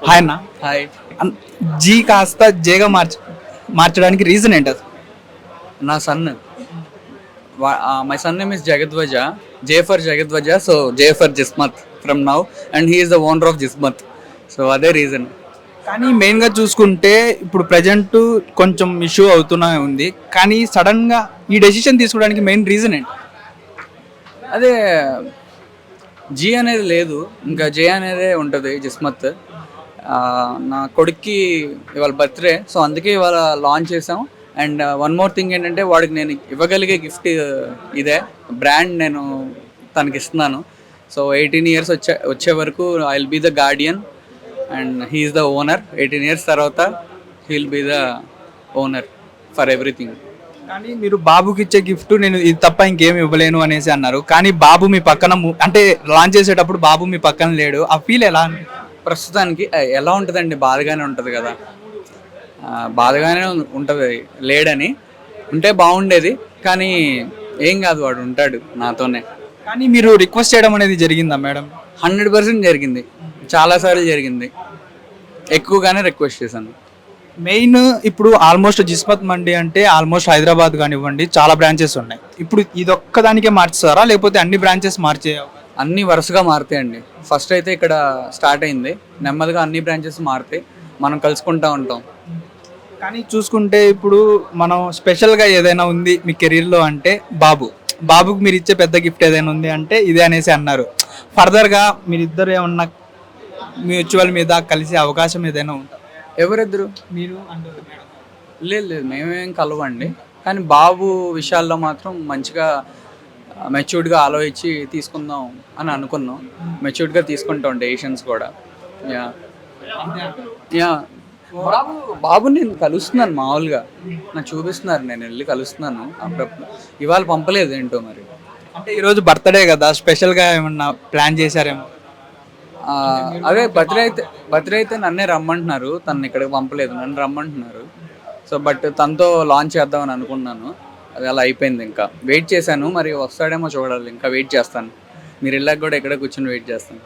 Hi అన్న. Hi. G కాస్త జేగా మార్చ మార్చడానికి రీజన్ ఏంటి నా son. My son name is Jagadwaja J for Jagadwaja so J for Jismat from now and he is the owner of Jismat so అదే reason కానీ మెయిన్గా చూసుకుంటే ఇప్పుడు ప్రజెంట్ కొంచెం ఇష్యూ అవుతూనే ఉంది. కానీ సడన్గా ఈ డెసిషన్ తీసుకోవడానికి మెయిన్ రీజన్ ఏంటి? అదే జీ అనేది లేదు. ఇంకా జే అనేదే ఉంటుంది జిస్మత్ నా కొడుక్కి ఇవాళ బర్త్డే సో అందుకే ఇవాళ లాంచ్ చేసాం అండ్ వన్ మోర్ థింగ్ ఏంటంటే వాడికి నేను ఇవ్వగలిగే గిఫ్ట్ ఇదే. బ్రాండ్ నేను తనకి ఇస్తున్నాను. సో ఎయిటీన్ ఇయర్స్ వచ్చే వచ్చే వరకు I will be the guardian and he is the owner eighteen years తర్వాత he'll be the owner for everything కానీ మీరు బాబుకి ఇచ్చే గిఫ్ట్ నేను ఇది తప్ప ఇంకేం ఇవ్వలేను అనేసి అన్నారు. కానీ బాబు మీ పక్కన అంటే లాంచ్ చేసేటప్పుడు బాబు మీ పక్కన లేడు. ఆ ఫీల్ ఎలా ప్రస్తుతానికి ఎలా ఉంటుందండి? బాధగానే ఉంటుంది కదా. బాధగానే ఉంటుంది. లేడని. ఉంటే బాగుండేది. కానీ ఏం కాదు వాడు ఉంటాడు నాతోనే. కానీ మీరు రిక్వెస్ట్ చేయడం అనేది జరిగిందా మేడం? హండ్రెడ్ పర్సెంట్ జరిగింది. చాలాసార్లు జరిగింది. ఎక్కువగానే రిక్వెస్ట్ చేశాను. మెయిన్ ఇప్పుడు ఆల్మోస్ట్ జిస్మత్ మండి అంటే ఆల్మోస్ట్ హైదరాబాద్ కానివ్వండి చాలా బ్రాంచెస్ ఉన్నాయి. ఇప్పుడు ఇదొక్క దానికే మార్చుతారా? లేకపోతే అన్ని బ్రాంచెస్ మార్చే అన్నీ వరుసగా మారుతాయండి ఫస్ట్ అయితే ఇక్కడ స్టార్ట్ అయింది. నెమ్మదిగా అన్ని బ్రాంచెస్ మారుతాయి. మనం కలుసుకుంటూ ఉంటాం. కానీ చూసుకుంటే ఇప్పుడు మనం స్పెషల్గా ఏదైనా ఉంది మీ కెరీర్లో అంటే బాబు. బాబుకి మీరు ఇచ్చే పెద్ద గిఫ్ట్ ఏదైనా ఉంది అంటే ఇదే అనేసి అన్నారు. ఫర్దర్గా మీరిద్దరు ఏమన్నా మ్యూచువల్ మీద కలిసే అవకాశం ఏదైనా ఉందా? ఎవరిద్దరు? మీరు లేదు లేదు. మేమేం కలవండి. కానీ బాబు విషయాల్లో మాత్రం మంచిగా మెచ్యూర్డ్గా ఆలోచించి తీసుకుందాం అని అనుకున్నాం. మెచ్యూర్డ్గా తీసుకుంటాం డెసిషన్స్ కూడా. యా యా బాబు బాబు నేను కలుస్తున్నాను మామూలుగా. నాకు చూపిస్తున్నారు నేను వెళ్ళి కలుస్తున్నాను. అప్పుడప్పుడు. ఇవాళ పంపలేదు ఏంటో మరి? అంటే ఈరోజు బర్త్డే కదా స్పెషల్గా ఏమన్నా ప్లాన్ చేశారేమో? అదే బర్త్డే అయితే బర్త్డే అయితే నన్నే రమ్మంటున్నారు. తను ఇక్కడికి పంపలేదు నన్ను రమ్మంటున్నారు. సో బట్ తనతో లాంచ్ చేద్దామని అనుకున్నాను. అది అలా అయిపోయింది ఇంకా. వెయిట్ చేశాను మరి వస్తాడేమో చూడాలి. ఇంకా వెయిట్ చేస్తాను. మీరు వెళ్ళాక కూడా ఇక్కడ కూర్చొని వెయిట్ చేస్తాను.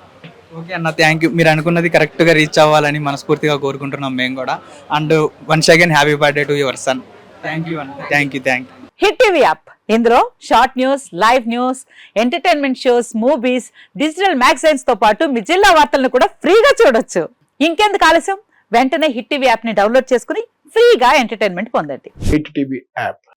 ఓకే అన్న థ్యాంక్ యూ మీరు అనుకున్నది కరెక్ట్గా రీచ్ అవ్వాలని మనస్ఫూర్తిగా కోరుకుంటున్నాం మేము కూడా. And once again happy birthday to your son thank you అన్న. Thank you thank you Hit TV app ఇందులో short news live news entertainment shows movies digital మ్యాగజైన్స్తో పాటు మీ జిల్లా వార్తలను కూడా ఫ్రీగా చూడొచ్చు. ఇంకెందుకు ఆలస్యం? వెంటనే హిట్ టీవీ యాప్ని డౌన్లోడ్ చేసుకుని ఫ్రీగా ఎంటర్టైన్మెంట్ పొందండి. Hit TV app